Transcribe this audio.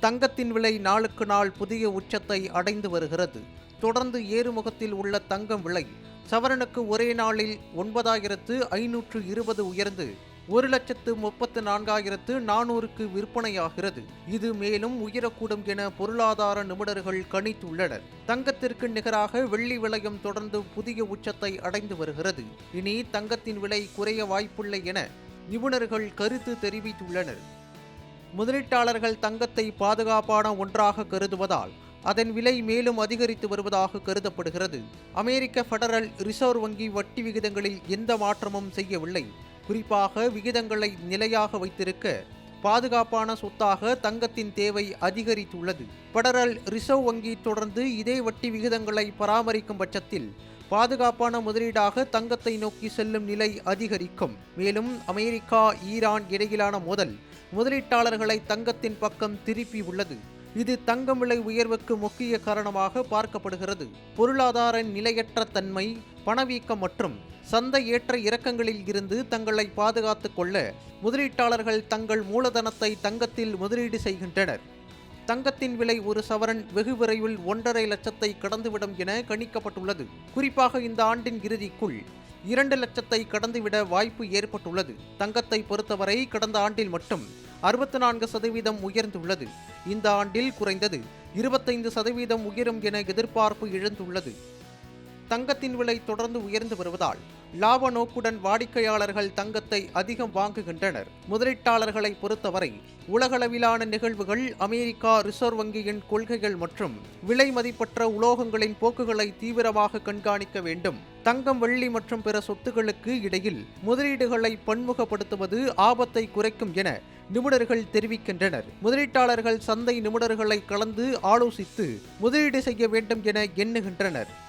தங்கத்தின் விலை நாளுக்கு நாள் புதிய உச்சத்தை அடைந்து வருகிறது. தொடர்ந்து ஏறுமுகத்தில் உள்ள தங்கம் விலை சவரனுக்கு ஒரே நாளில் ஒன்பதாயிரத்து ஐநூற்று இருபது உயர்ந்து ஒரு லட்சத்து முப்பத்து நான்காயிரத்து நானூறுக்கு விற்பனையாகிறது. இது மேலும் உயரக்கூடும் என பொருளாதார நிபுணர்கள் கணித்துள்ளனர். தங்கத்திற்கு நிகராக வெள்ளி விலையும் தொடர்ந்து புதிய உச்சத்தை அடைந்து வருகிறது. இனி தங்கத்தின் விலை குறைய வாய்ப்பில்லை என நிபுணர்கள் கருத்து தெரிவித்துள்ளனர். முதலீட்டாளர்கள் தங்கத்தை பாதுகாப்பான ஒன்றாக கருதுவதால் அதன் விலை மேலும் அதிகரித்து வருவதாக கருதப்படுகிறது. அமெரிக்க ஃபெடரல் ரிசர்வ் வங்கி வட்டி விகிதங்களில் எந்த மாற்றமும் செய்யவில்லை. குறிப்பாக விகிதங்களை நிலையாக வைத்திருக்க பாதுகாப்பான சொத்தாக தங்கத்தின் தேவை அதிகரித்துள்ளது. ஃபெடரல் ரிசர்வ் வங்கி தொடர்ந்து இதே வட்டி விகிதங்களை பராமரிக்கும் பட்சத்தில் பாதுகாப்பான முதலீடாக தங்கத்தை நோக்கி செல்லும் நிலை அதிகரிக்கும். மேலும் அமெரிக்கா ஈரான் இடையிலான மோதல் முதலீட்டாளர்களை தங்கத்தின் பக்கம் திருப்பி உள்ளது. இது தங்கம் விலை உயர்வுக்கு முக்கிய காரணமாக பார்க்கப்படுகிறது. பொருளாதார நிலையற்ற தன்மை பணவீக்கம் மற்றும் சந்தை ஏற்ற இறக்கங்களில் இருந்து தங்களை பாதுகாத்துக் கொள்ள முதலீட்டாளர்கள் தங்கள் மூலதனத்தை தங்கத்தில் முதலீடு செய்கின்றனர். தங்கத்தின் விலை ஒரு சவரன் வெகு விரைவில் ஒன்றரை லட்சத்தை கடந்துவிடும் என கணிக்கப்பட்டுள்ளது. குறிப்பாக இந்த ஆண்டின் இறுதிக்குள் இரண்டு லட்சத்தை கடந்துவிட வாய்ப்பு ஏற்பட்டுள்ளது. தங்கத்தை பொறுத்தவரை கடந்த ஆண்டில் மட்டும் அறுபத்தி நான்கு சதவீதம் உயர்ந்துள்ளது. இந்த ஆண்டில் குறைந்தது இருபத்தைந்து சதவீதம் உயரும் என எதிர்பார்ப்பு எழுந்துள்ளது. தங்கத்தின் விலை தொடர்ந்து உயர்ந்து வருவதால் லாப நோக்குடன் வாடிக்கையாளர்கள் தங்கத்தை அதிகம் வாங்குகின்றனர். முதலீட்டாளர்களை பொறுத்தவரை உலகளவிலான நிகழ்வுகள் அமெரிக்கா ரிசர்வ் வங்கியின் கொள்கைகள் மற்றும் விலை மதிப்பற்ற உலோகங்களின் போக்குகளை தீவிரமாக கண்காணிக்க வேண்டும். தங்கம் வெள்ளி மற்றும் பிற சொத்துகளுக்கு இடையில் முதலீடுகளை பன்முகப்படுத்துவது ஆபத்தை குறைக்கும் என நிபுணர்கள் தெரிவிக்கின்றனர். முதலீட்டாளர்கள் சந்தை நிபுணர்களை கலந்து ஆலோசித்து முதலீடு செய்ய வேண்டும் என எண்ணுகின்றனர்.